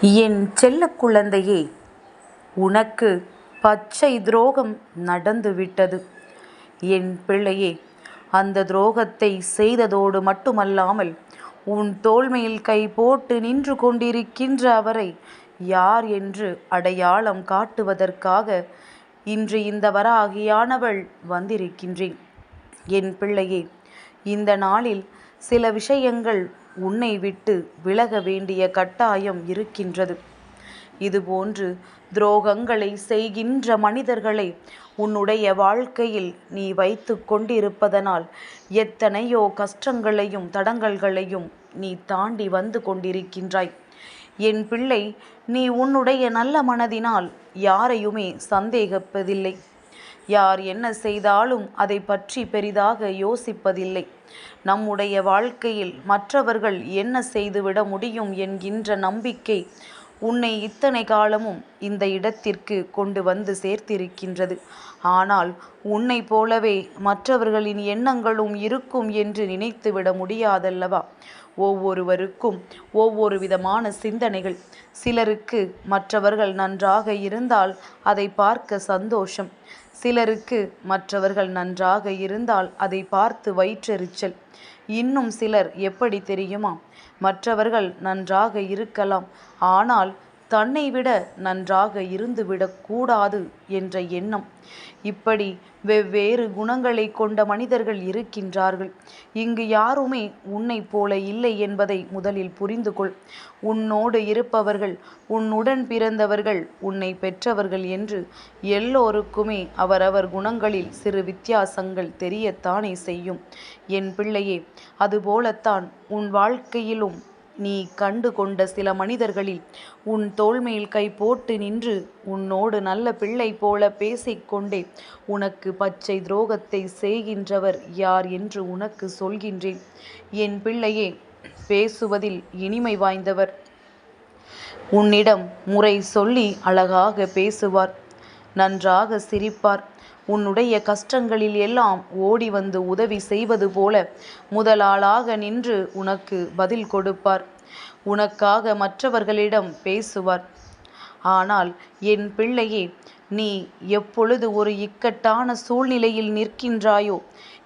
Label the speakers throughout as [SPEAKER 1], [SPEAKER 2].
[SPEAKER 1] என் செல்ல குழந்தையே உனக்கு பச்சை துரோகம் நடந்துவிட்டது என் பிள்ளையே அந்த துரோகத்தை செய்ததோடு மட்டுமல்லாமல் உன் தோல்மையில் கை போட்டு நின்று கொண்டிருக்கின்ற அவரை யார் என்று அடையாளம் காட்டுவதற்காக இன்று இந்த வராகியானவள் வந்திருக்கின்றேன். என் பிள்ளையே இந்த நாளில் சில விஷயங்கள் உன்னை விட்டு விலக வேண்டிய கட்டாயம் இருக்கின்றது. இதுபோன்று துரோகங்களை செய்கின்ற மனிதர்களை உன்னுடைய வாழ்க்கையில் நீ வைத்து கொண்டிருப்பதனால் எத்தனையோ கஷ்டங்களையும் தடங்கல்களையும் நீ தாண்டி வந்து கொண்டிருக்கின்றாய். என் பிள்ளை நீ உன்னுடைய நல்ல மனதினால் யாரையுமே சந்தேகிப்பதில்லை. யார் என்ன செய்தாலும் அதை பற்றி பெரிதாக யோசிப்பதில்லை. நம்முடைய வாழ்க்கையில் மற்றவர்கள் என்ன செய்துவிட முடியும் என்கின்ற நம்பிக்கை உன்னை இத்தனை காலமும் இந்த இடத்திற்கு கொண்டு வந்து சேர்த்திருக்கின்றது. ஆனால் உன்னை போலவே மற்றவர்களின் எண்ணங்களும் இருக்கும் என்று நினைத்துவிட முடியாதல்லவா? ஒவ்வொருவருக்கும் ஒவ்வொரு விதமான சிந்தனைகள். சிலருக்கு மற்றவர்கள் நன்றாக இருந்தால் அதை பார்க்க சந்தோஷம். சிலருக்கு மற்றவர்கள் நன்றாக இருந்தால் அதை பார்த்து வயிற்றெரிச்சல். இன்னும் சிலர் எப்படி தெரியுமா? மற்றவர்கள் நன்றாக இருக்கலாம். ஆனால் தன்னை விட நன்றாக இருந்துவிடக்கூடாது என்ற எண்ணம். இப்படி வெவ்வேறு குணங்களை கொண்ட மனிதர்கள் இருக்கின்றார்கள். இங்கு யாருமே உன்னை போல இல்லை என்பதை முதலில் புரிந்து கொள் உன்னோடு இருப்பவர்கள் உன்னுடன் பிறந்தவர்கள் உன்னை பெற்றவர்கள் என்று எல்லோருக்குமே அவரவர் குணங்களில் சிறு வித்தியாசங்கள் தெரியத்தானே செய்யும். என் பிள்ளையே அதுபோலத்தான் உன் வாழ்க்கையிலும் நீ கண்டு கொண்ட சில மனிதர்களில் உன் தோள்மேல் கை போட்டு நின்று உன்னோடு நல்ல பிள்ளை போல பேசிக்கொண்டே உனக்கு பச்சை துரோகத்தை செய்கின்றவர் யார் என்று உனக்கு சொல்கின்றேன். என் பிள்ளையே பேசுவதில் இனிமை வாய்ந்தவர். உன்னிடம் முறை சொல்லி அழகாக பேசுவார் நன்றாக சிரிப்பார். உன்னுடைய கஷ்டங்களில் எல்லாம் ஓடி வந்து உதவி செய்வது போல முதலாளாக நின்று உனக்கு பதில் கொடுப்பார். உனக்காக மற்றவர்களிடம் பேசுவார். ஆனால் என் பிள்ளையே நீ எப்பொழுது ஒரு இக்கட்டான சூழ்நிலையில் நிற்கின்றாயோ?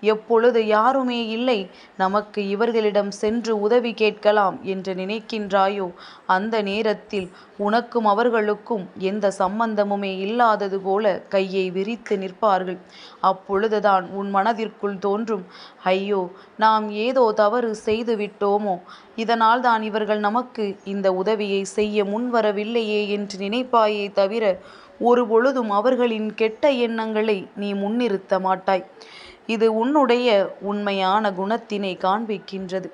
[SPEAKER 1] எப்பொழுது யாருமே இல்லை நமக்கு இவர்களிடம் சென்று உதவி கேட்கலாம் என்று நினைக்கின்றாயோ? அந்த நேரத்தில் உனக்கும் அவர்களுக்கும் எந்த சம்பந்தமுமே இல்லாதது போல கையை விரித்து நிற்பார்கள். அப்பொழுதுதான் உன் மனதிற்குள் தோன்றும் ஐயோ நாம் ஏதோ தவறு செய்து விட்டோமோ? இதனால் தான் இவர்கள் நமக்கு இந்த உதவியை செய்ய முன்வரவில்லையே என்று நினைப்பாயே தவிர ஒரு பொழுதும் அவர்களின் கெட்ட எண்ணங்களை நீ முன்னிறுத்த மாட்டாய். இது உன்னுடைய உண்மையான குணத்தினை காண்பிக்கின்றது.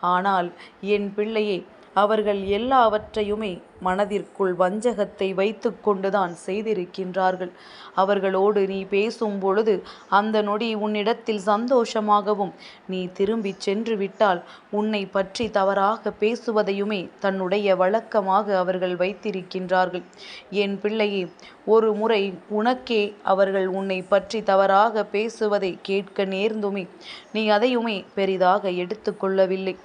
[SPEAKER 1] ஆனால் என் பிள்ளையே அவர்கள் எல்லாவற்றையுமே மனதிற்குள் வஞ்சகத்தை வைத்து கொண்டுதான் செய்திருக்கின்றார்கள். அவர்களோடு நீ பேசும் பொழுது அந்த நொடி உன்னிடத்தில் சந்தோஷமாகவும் நீ திரும்பி சென்று விட்டால் உன்னை பற்றி தவறாக பேசுவதையுமே தன்னுடைய வழக்கமாக அவர்கள் வைத்திருக்கின்றார்கள். என் பிள்ளையே ஒரு முறை உனக்கே அவர்கள் உன்னை பற்றி தவறாக பேசுவதை கேட்க நேர்ந்துமே நீ அதையுமே பெரிதாக எடுத்துக்கொள்ளவில்லை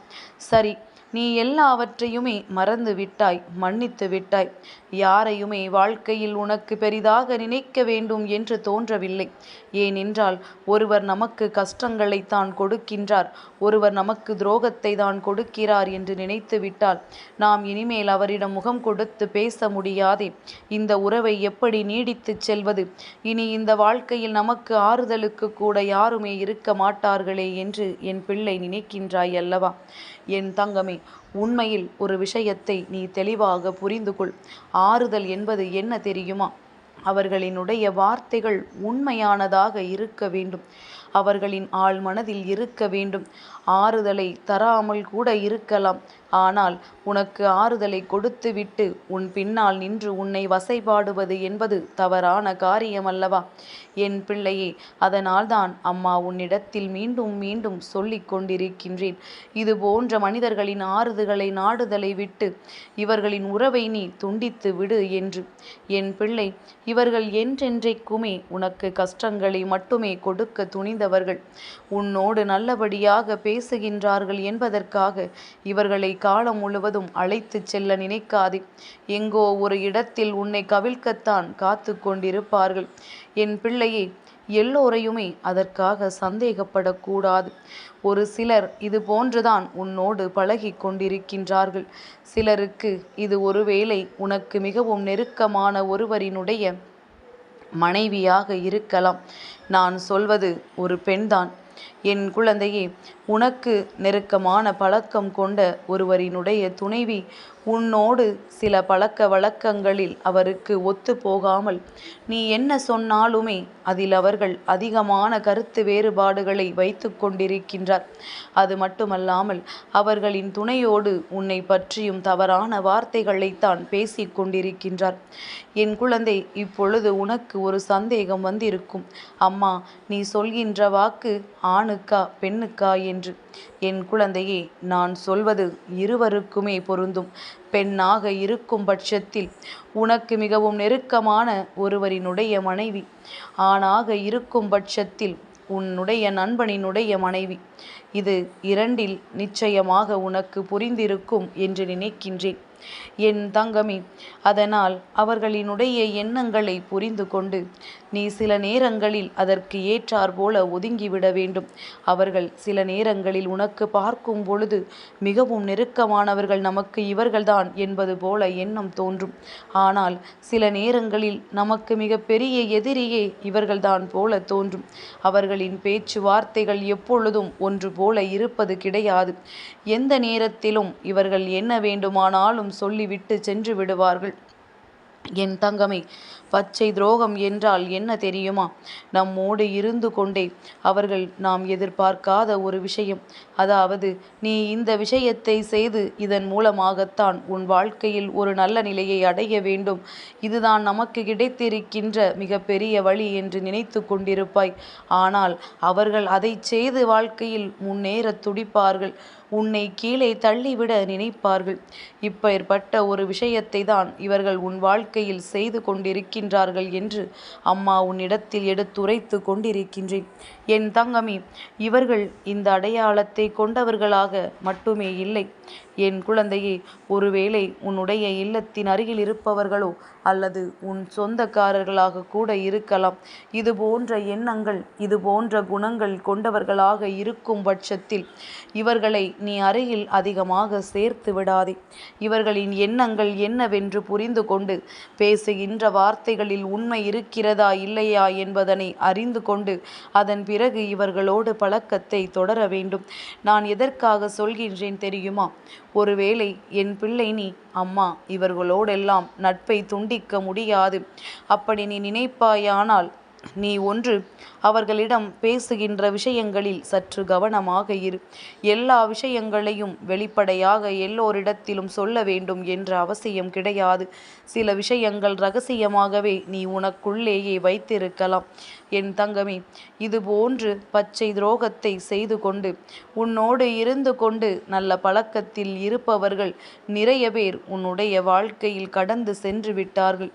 [SPEAKER 1] சரி நீ எல்லாவற்றையுமே மறந்து விட்டாய் மன்னித்து விட்டாய். யாரையுமே வாழ்க்கையில் உனக்கு பெரிதாக நினைக்க வேண்டும் என்று தோன்றவில்லை. ஏனென்றால் ஒருவர் நமக்கு கஷ்டங்களை தான் கொடுக்கின்றார் ஒருவர் நமக்கு துரோகத்தை தான் கொடுக்கிறார் என்று நினைத்து விட்டால் நாம் இனிமேல் அவரிடம் முகம் கொடுத்து பேச முடியாதே. இந்த உறவை எப்படி நீடித்துச் செல்வது? இனி இந்த வாழ்க்கையில் நமக்கு ஆறுதலுக்கு கூட யாருமே இருக்க மாட்டார்களே என்று என் பிள்ளை நினைக்கின்றாய் அல்லவா? என் தங்கமே உண்மையில் ஒரு விஷயத்தை நீ தெளிவாக புரிந்து கொள் ஆறுதல் என்பது என்ன தெரியுமா? அவர்களினுடைய வார்த்தைகள் உண்மையானதாக இருக்க வேண்டும். அவர்களின் ஆழ்மனதில் இருக்க வேண்டும். ஆறுதலை தராமல் கூட இருக்கலாம். ஆனால் உனக்கு ஆறுதலை கொடுத்துவிட்டு உன் பின்னால் நின்று உன்னை வசைபாடுவது என்பது தவறான காரியம் அல்லவா என் பிள்ளையே அதனால்தான் அம்மா உன்னிடத்தில் மீண்டும் மீண்டும் சொல்லிக் கொண்டிருக்கின்றேன். இது போன்ற மனிதர்களின் ஆறுதலை நாடுதலை விட்டு இவர்களின் உறவை நீ துண்டித்து விடு என்று. என் பிள்ளை இவர்கள் என்றென்றைக்குமே உனக்கு கஷ்டங்களை மட்டுமே கொடுக்க துணிந்தவர்கள். உன்னோடு நல்லபடியாக பேசுகின்றார்கள் என்பதற்காக இவர்களை காலம் முழுவதும் அழைத்துச் செல்ல நினைக்காதே. எங்கோ ஒரு இடத்தில் உன்னை கவிழ்க்கத்தான் காத்து கொண்டிருப்பார்கள். என் பிள்ளையே எல்லோரையுமே அதற்காக சந்தேகப்படக்கூடாது. ஒரு சிலர் இது போன்றுதான் உன்னோடு பழகி கொண்டிருக்கின்றார்கள். சிலருக்கு இது ஒருவேளை உனக்கு மிகவும் நெருக்கமான ஒருவரினுடைய மனைவியாக இருக்கலாம். நான் சொல்வது ஒரு பெண்தான். என் குழந்தையே உனக்கு நெருக்கமான பழக்கம் கொண்ட ஒருவரினுடைய துணைவி உன்னோடு சில பழக்க வழக்கங்களில் அவருக்கு ஒத்து போகாமல் நீ என்ன சொன்னாலுமே அதில் அவர்கள் அதிகமான கருத்து வேறுபாடுகளை வைத்து கொண்டிருக்கின்றார். அது மட்டுமல்லாமல் அவர்களின் துணையோடு உன்னை பற்றியும் தவறான வார்த்தைகளைத்தான் பேசி கொண்டிருக்கின்றார். என் குழந்தை இப்பொழுது உனக்கு ஒரு சந்தேகம் வந்திருக்கும். அம்மா நீ சொல்கின்ற வாக்கு ஆணுக்கா பெண்ணுக்கா என்று. என் குழந்தையே நான் சொல்வது இருவருக்குமே பொருந்தும். பெண்ணாக இருக்கும் பட்சத்தில் உனக்கு மிகவும் நெருக்கமான ஒருவரினுடைய மனைவி. ஆணாக இருக்கும் பட்சத்தில் உன்னுடைய நண்பனினுடைய மனைவி. இது இரண்டில் நிச்சயமாக உனக்கு புரிந்திருக்கும் என்று நினைக்கின்றேன். என் தங்கமே அதனால் அவர்களினுடைய எண்ணங்களை புரிந்து கொண்டு நீ சில நேரங்களில் அதற்கு ஏற்றார் போல ஒதுங்கிவிட வேண்டும். அவர்கள் சில நேரங்களில் உனக்கு பார்க்கும் பொழுது மிகவும் நெருக்கமானவர்கள் நமக்கு இவர்கள்தான் என்பது போல எண்ணம் தோன்றும். ஆனால் சில நேரங்களில் நமக்கு மிக பெரிய எதிரியே இவர்கள்தான் போல தோன்றும். அவர்களின் பேச்சு வார்த்தைகள் எப்பொழுதும் ஒன்று போல இருப்பது கிடையாது. எந்த நேரத்திலும் இவர்கள் என்ன வேண்டுமானாலும் சொல்லிவிட்டு சென்று விடுவார்கள். என் தங்கமே பச்சை துரோகம் என்றால் என்ன தெரியுமா? நம்மோடு இருந்து கொண்டே அவர்கள் நாம் எதிர்பார்க்காத ஒரு விஷயம். அதாவது நீ இந்த விஷயத்தை செய்து இதன் மூலமாகத்தான் உன் வாழ்க்கையில் ஒரு நல்ல நிலையை அடைய வேண்டும். இதுதான் நமக்கு கிடைத்திருக்கின்ற மிகப்பெரிய வழி என்று நினைத்து கொண்டிருப்பாய். ஆனால் அவர்கள் அதை செய்து வாழ்க்கையில் முன்னேற துடிப்பார்கள். உன்னை கீழே தள்ளிவிட நினைப்பார்கள். இப்பேற்பட்ட ஒரு விஷயத்தை தான் இவர்கள் உன் வாழ்க்கையில் செய்து இருக்கின்றார்கள் என்று அம்மா உன்னிடத்தில் எடுத்துரைத்து கொண்டிருக்கின்றேன். என் தங்கமே இவர்கள் இந்த அடையாளத்தை கொண்டவர்களாக மட்டுமே இல்லை. என் குழந்தையே ஒருவேளை உன்னுடைய இல்லத்தின் அருகில் இருப்பவர்களோ அல்லது உன் சொந்தக்காரர்களாக கூட இருக்கலாம். இது போன்ற எண்ணங்கள் இது போன்ற குணங்கள் கொண்டவர்களாக இருக்கும் பட்சத்தில் இவர்களை நீ அருகில் அதிகமாக சேர்த்து விடாதே. இவர்களின் எண்ணங்கள் என்னவென்று புரிந்து கொண்டு பேசுகின்ற வார்த்தைகளில் உண்மை இருக்கிறதா இல்லையா என்பதனை அறிந்து கொண்டு அதன் பிறகு இவர்களோடு பழக்கத்தை தொடர வேண்டும். நான் எதற்காக சொல்கின்றேன் தெரியுமா? ஒருவேளை என் பிள்ளை நீ அம்மா இவர்களோடெல்லாம் நட்பை துண்டிக்க முடியாது. அப்படி நீ நினைப்பாயானால் நீ ஒன்று அவர்களிடம் பேசுகின்ற விஷயங்களில் சற்று கவனமாக இரு. எல்லா விஷயங்களையும் வெளிப்படையாக எல்லோரிடத்திலும் சொல்ல வேண்டும் என்ற அவசியம் கிடையாது. சில விஷயங்கள் ரகசியமாகவே நீ உனக்குள்ளேயே வைத்திருக்கலாம். என் தங்கமே இது போன்று பச்சை துரோகத்தை செய்து கொண்டு உன்னோடு இருந்து கொண்டு நல்ல பழக்கத்தில் இருப்பவர்கள் நிறைய பேர் உன்னுடைய வாழ்க்கையில் கடந்து சென்று விட்டார்கள்.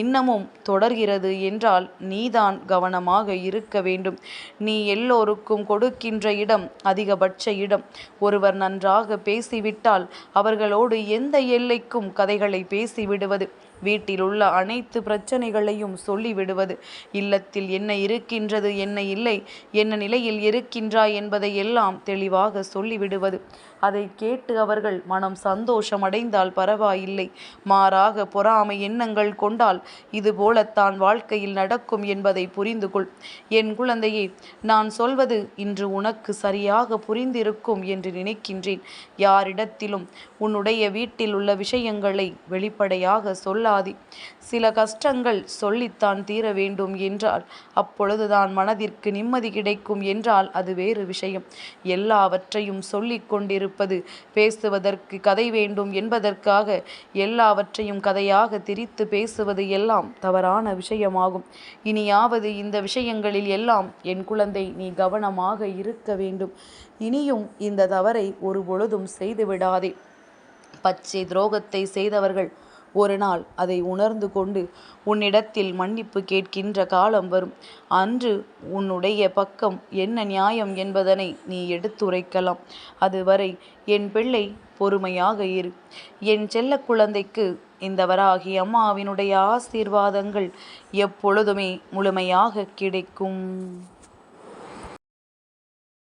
[SPEAKER 1] இன்னமும் தொடர்கிறது என்றால் நீதான் கவனமாக இருக்க வேண்டும். நீ எல்லோருக்கும் கொடுக்கின்ற இடம் அதிகபட்ச இடம். ஒருவர் நன்றாக பேசிவிட்டால் அவர்களோடு எந்த எல்லைக்கும் கதைகளை பேசிவிடுவது? வீட்டில் உள்ள அனைத்து பிரச்சனைகளையும் சொல்லிவிடுவது. இல்லத்தில் என்ன இருக்கின்றது என்ன இல்லை என்ன நிலையில் இருக்கின்றாய் என்பதை எல்லாம் தெளிவாக சொல்லிவிடுவது. அதை கேட்டு அவர்கள் மனம் சந்தோஷம் அடைந்தால் பரவாயில்லை. மாறாக பொறாமை எண்ணங்கள் கொண்டால் இது போலத்தான் வாழ்க்கையில் நடக்கும் என்பதை புரிந்து கொள் என் குழந்தையே நான் சொல்வது இன்று உனக்கு சரியாக புரிந்திருக்கும் என்று நினைக்கின்றேன். யாரிடத்திலும் உன்னுடைய வீட்டில் உள்ள விஷயங்களை வெளிப்படையாக சொல்ல சொல்லாதே சில கஷ்டங்கள் சொல்லித்தான் தீர வேண்டும் என்றால் அப்பொழுதுதான் மனதிற்கு நிம்மதி கிடைக்கும் என்றால் அது வேறு விஷயம். எல்லாவற்றையும் சொல்லிக் கொண்டிருப்பது பேசுவதற்கு கதை வேண்டும் என்பதற்காக எல்லாவற்றையும் கதையாக திரித்து பேசுவது எல்லாம் தவறான விஷயமாகும். இனியாவது இந்த விஷயங்களில் எல்லாம் என் குழந்தை நீ கவனமாக இருக்க வேண்டும். இனியும் இந்த தவறை ஒரு பொழுதும் செய்துவிடாதே பச்சை துரோகத்தை செய்தவர்கள் ஒரு நாள் அதை உணர்ந்து கொண்டு உன்னிடத்தில் மன்னிப்பு கேட்கின்ற காலம் வரும். அன்று உன்னுடைய பக்கம் என்ன நியாயம் என்பதனை நீ எடுத்துரைக்கலாம். அதுவரை என் பிள்ளை பொறுமையாக இரு. என் செல்ல குழந்தைக்கு இந்த வராகி அம்மாவினுடைய ஆசீர்வாதங்கள் எப்பொழுதுமே முழுமையாக கிடைக்கும்.